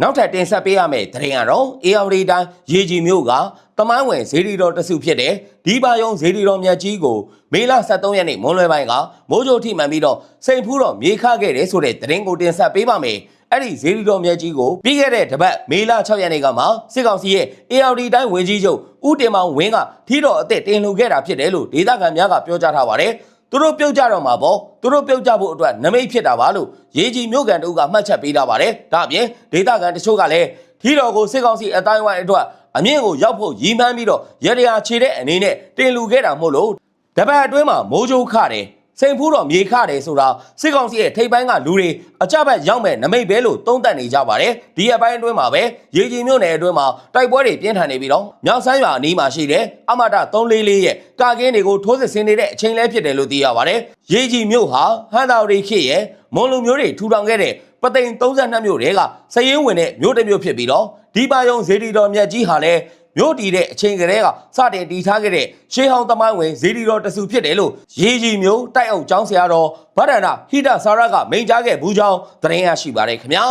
နောက်ထပ်တင်ဆက်ပေးရမယ့်သတင်းကတော့ AR တိုင်းရေကြီးမျိုးကတမိုင်းဝင်ဇေဒီတော်တစုဖြစ်တဲ့ဒီပါယုံဇေဒီတော်မြတ်ကြီးကိုမေလ23ရက်နေ့မွန်းလွဲပိုင်းကမိုးကြိုထိမှန်ပြီးတော့စိန်ဖူးတော်မြေခခဲ့တယ်ဆိုတဲ့သတင်းကိုတင်ဆက်ပေးပါမယ်။အဲ့ဒီဇေဒီတော်မြတ်ကြီးကိုပြီးခဲ့တဲ့တပတ်မေလ6ရက်နေ့ကမှစစ်ကောင်စီရဲ့ AR တိုင်းဝင်ကြီးချုပ်ဦးတင်မောင်ဝင်းကထီတော်အသက်တင်လှူခဲ့တာဖြစ်တယ်လို့ဒေသခံများကပြောကြားထားပါတယ်။ သူတို့ပြုတ်ကြတော့မှာပေါ့သူတို့ပြုတ်ကြဖို့အတွက်နမိတ်ဖြစ်တာပါလို့ရေးကြီးမြို့ကန်တို့ကမှတ်ချက်ပေးထားပါတယ်ဒါအပြင်ဒေသခံတချို့ကလည်းထီတော်ကိုစစ်ကောင်စီအတိုင်းဝိုင်းအတွက်အမြင့်ကိုရောက်ဖို့ရည်မှန်းပြီးတော့ရရခြေတဲ့အနေနဲ့တင်လူခဲ့တာမို့လို့တပတ်အတွင်းမှာမိုးကြိုးခတယ် စိန်ဖူးတော်မြေခတယ်ဆိုတာစစ်ကောင်စီရဲ့ထိပ်ပိုင်းကလူတွေအကြက်ဘက်ရောက်မဲ့နမိတ်ပဲလို့သုံးသပ်နေကြပါတယ်ဒီအပိုင်းအတွင်းမှာပဲရေကြီးမြို့နယ်အတွင်းမှာတိုက်ပွဲတွေပြင်းထန်နေပြီးတော့မြောက်ဆန်းရွာအနီးမှာရှိတဲ့အမတ344ရဲ့ကာကင်းတွေကိုထိုးစစ်ဆင်နေတဲ့အချိန်လဲဖြစ်တယ်လို့သိရပါတယ်ရေကြီးမြို့ဟာဟန်တာရီခေတ်ရဲ့မွန်လူမျိုးတွေထူထောင်ခဲ့တဲ့ပသိမ်32မြို့တွေကစည်ရင်းဝင်တဲ့မြို့တစ်မြို့ဖြစ်ပြီးတော့ဒီပါယုံဇေဒီတော်မြတ်ကြီးဟာလည်း မြို့တည်တဲ့အချိန်ကလေးကစတင်တည်ထားခဲ့တဲ့ရှေးဟောင်းသမိုင်းဝင်ဇေဒီတော်တစုဖြစ်တယ်လို့ရေကြီးမျိုးတိုက်အုပ်ကျောင်းဆရာတော်ဗဒ္ဒနာဟိတဆာရကမိန့်ကြားခဲ့ဘူးကြောင်းသတင်းရရှိပါတယ်ခင်ဗျာ